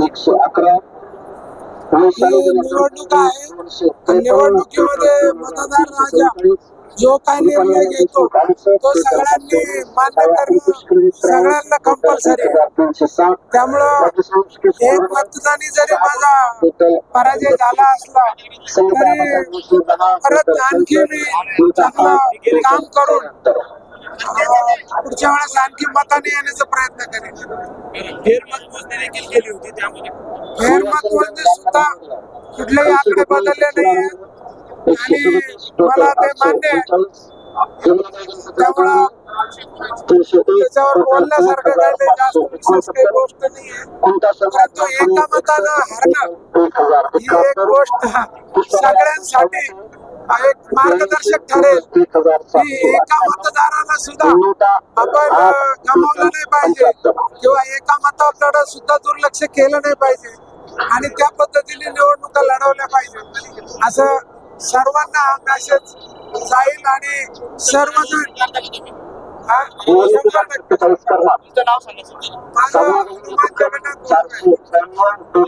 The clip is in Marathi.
एकशे अकरा. निवडणूक आहे निवडणुकीमध्ये मतदार राजा जो काय निर्णय घेतो तो सगळ्यांनी मान्य करणं सगळ्यांना कंपल्सरी त्यामुळं एक मतदानी जरी माझा पराजय झाला असला तरी परत आणखी मी चांगलं काम करून पुढच्या वेळेस आणखी मताने येण्याचा प्रयत्न करेन. फेरमत मोजणी देखील केली होती त्यामध्ये. फेरमतमध्ये सुद्धा कुठलेही आकडे बदलले नाही आणि मला ते मान्य त्यामुळं त्याच्यावर बोलण्यासारखं काही लय जास्त विशेष काही गोष्ट नाही आहे परंतु एका मतानं हरणं ही एक गोष्ट सगळ्यांसाठी एक मार्गदर्शक ठरेल. की एका मतदाराला सुद्धा आपण गमावलं नाही पाहिजे. किंवा एका मताकडे सुद्धा दुर्लक्ष केलं नाही पाहिजे. आणि त्या पद्धतीने निवडणुका लढवल्या पाहिजे. असं सर्वांना हा मेसेज जाईल आणि सर्वजण माझं हनुमान जगन्नाथ.